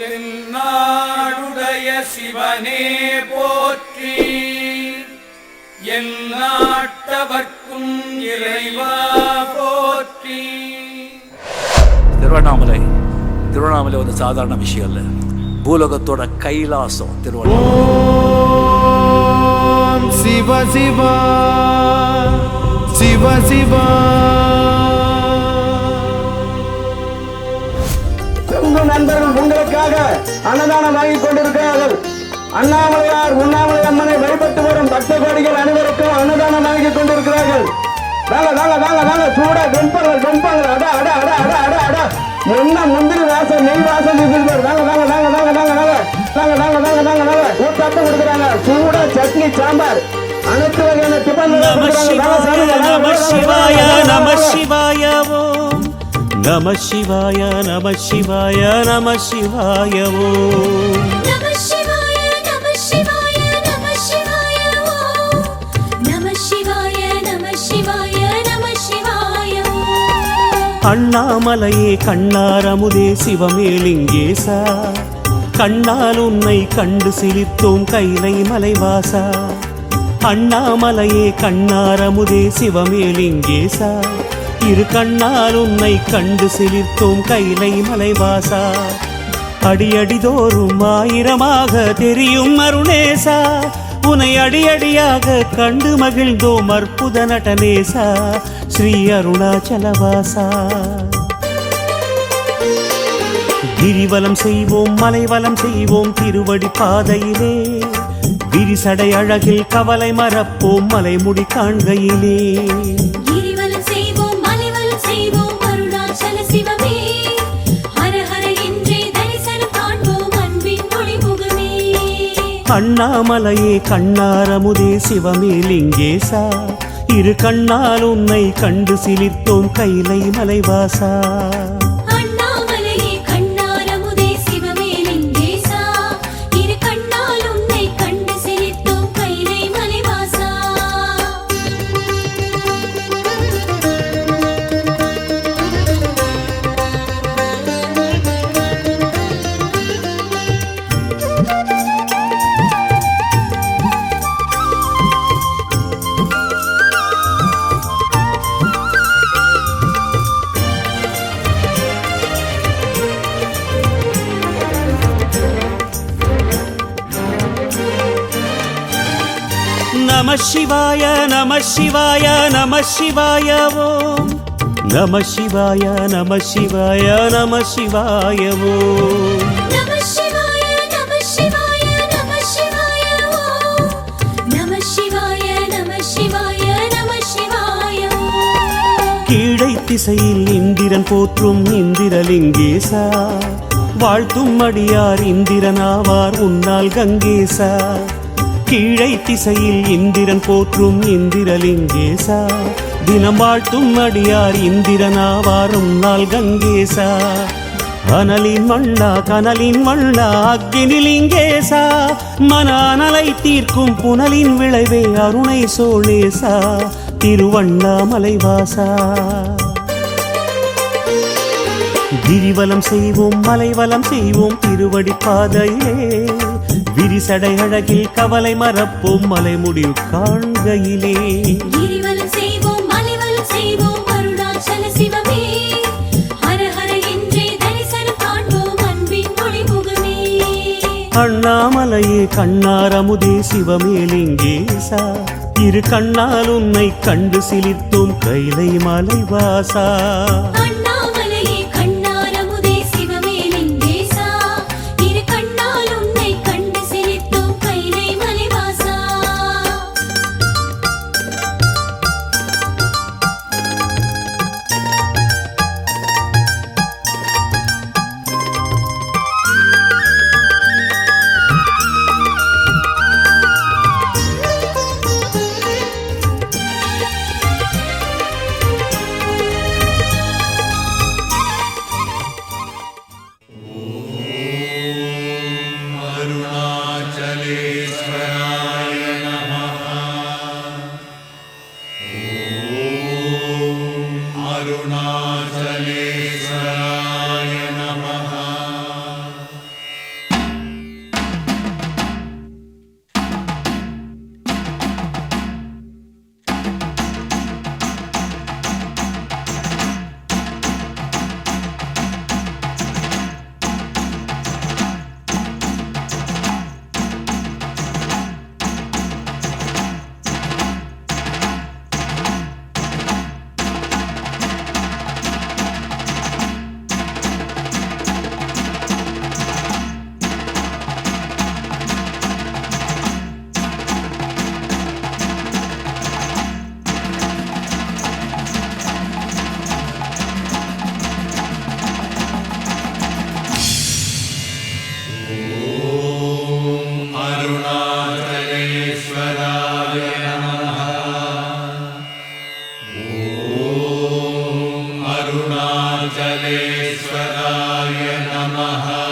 தென்னாடுடைய சிவனே போற்றி. என் நாட்டவர்க்கும் இறைவா போற்றி. திருவண்ணாமலை திருவண்ணாமலை ಒಂದು சாதாரண விஷயம் இல்லை. பூலோகத்தோட கைலாசம் திருவண்ணாமலை. சிவ சிவா சிவ சிவா. நண்பர்கள் அன்னதானம் வாங்கிக் கொண்டிருக்கிறார்கள் அண்ணாமலையார் உண்ணாமலை அம்மனை வழிபட்டு வரும் பக்த கோடிகள் அனைவருக்கும் அன்னதானம் வாங்கிக் கொண்டிருக்கிறார்கள் வாங்க வாங்க வாங்க வாங்க சூடா வெண்பங்கள் வெண்பங்கள் அட அட அட அட அட அட முன்ன முந்திரி வாசம் நெய் வாசம் இருக்குது பாரு. வாங்க வாங்க வாங்க வாங்க வாங்க வாங்க வாங்க வாங்க வாங்க வாங்க வாங்க ஊத்தாட்டம் கொடுக்குறாங்க சூடா சட்னி சாம்பார் அனைத்து வகையான டிபன் நம சிவாய நம சிவாய நம சிவாய நம சிவாய நம சிவாயவோ அண்ணாமலையே கண்ணாரமுதே சிவமேலிங்கேசா கண்ணால் உன்னை கண்டு சிரித்தோம் கைலை மலைவாசா. அண்ணாமலையே கண்ணாரமுதே சிவமேலிங்கேசா இரு கண்ணால் உன்னை கண்டு சிலிர்த்தோம் கைலை மலைவாசா. அடியடிதோறும் ஆயிரமாக தெரியும் அருணேசா. உனை அடியடியாக கண்டு மகிழ்ந்தோம் அற்புத நடனேசா. ஸ்ரீ அருணாச்சலவாசா. கிரிவலம் செய்வோம் மலைவலம் செய்வோம் திருவடி பாதையிலே. விரிசடை அழகில் கவலை மறப்போம் மலைமுடி காண்கையிலே. அண்ணாமலையே கண்ணாரமுதே சிவமேலிங்கேசா இரு கண்ணால் உன்னை கண்டு சிலிர்த்தோம் கைலை மலைவாசா. நம சிவாய நம சிவாய நம சிவாய ஓம். நம சிவாய நம சிவாய நம சிவாய ஓம். கீழை திசையில் இந்திரன் போற்றும் இந்திரலிங்கேசா. வாழ்த்தும் அடியார் இந்திரனாவார் உன்னால் கங்கேசா. கீழை திசையில் இந்திரன் போற்றும் இந்திரலிங்கேசா. தினம் வாழ்த்தும் அடியார் இந்திரனாவாரும் நாள் கங்கேசா அனலின் வண்ணா கனலின் வண்ணா அக்னிலிங்கேசா. மன தீர்க்கும் புனலின் விளைவே அருணை சோழேசா. திருவண்ணாமலை வாசா. கிரிவலம் செய்வோம் மலைவலம் செய்வோம் திருவடி பாதையிலே விரிசடை அழகில் கவலை மறப்போம் மலைமுடி காண்கையிலே. அண்ணாமலையே கண்ணாரமுதே சிவமேலிங்கேசா இரு கண்ணால் உன்னை கண்டு சிலிர்த்தோம் கைலை மலைவாசா. नमः